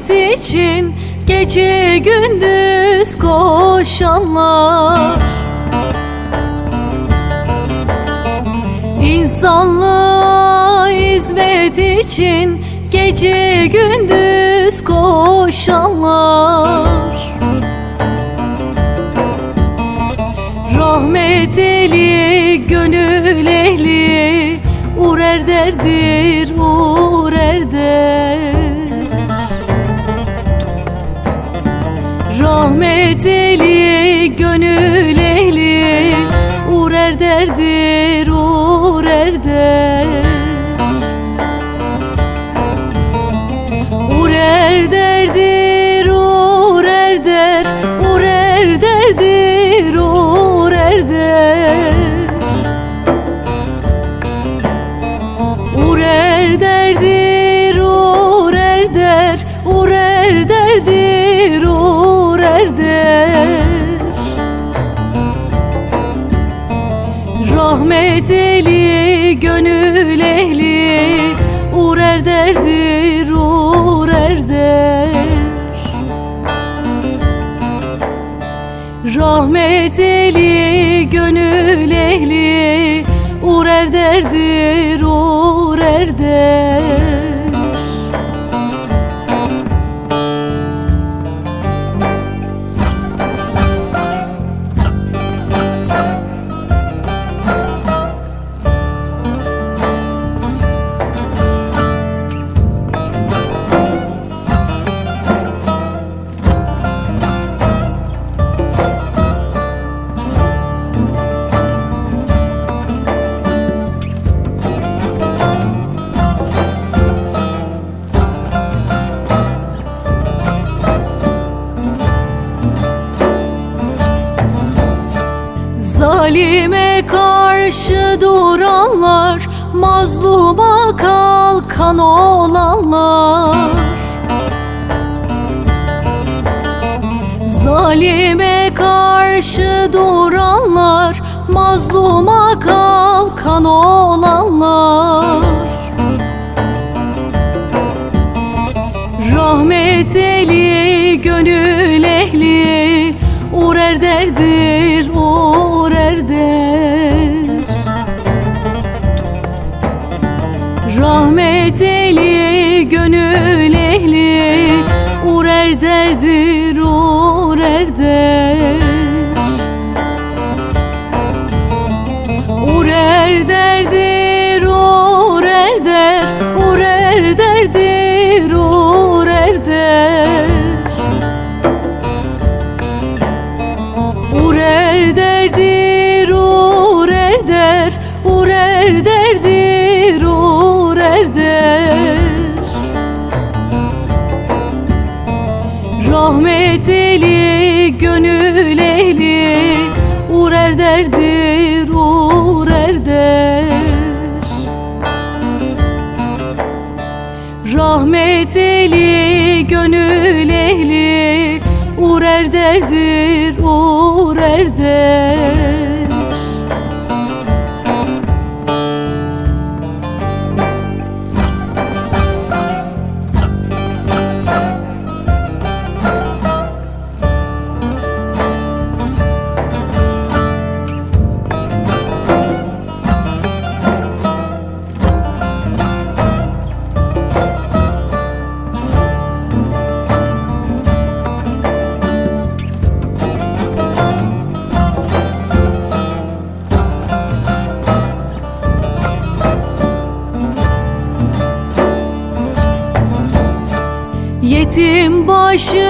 Rahmet için gece gündüz koşanlar. İnsanlığa hizmet için gece gündüz koşanlar. Rahmet eli gönül ehli Uğrer derdir Rahmet eli gönül derdir uğrer der Rahmet eli gönül ehli Uğrer derdir uğrer der Zalime karşı duranlar Mazluma kalkan olanlar. Zalime karşı duranlar Mazluma kalkan olanlar Rahmet eli gönül ehli Uğrer derdir uğrer Uğrer derdir uğrer der Rahmet eli gönül ehli Uğrer derdir uğrer der Yetim başı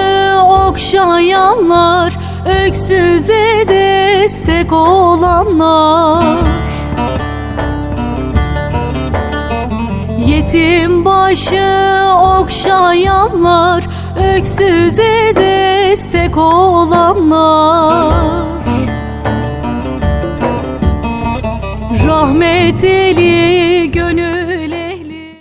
okşayanlar Öksüze destek olanlar. Yetim başı okşayanlar Öksüze destek olanlar. Rahmet eli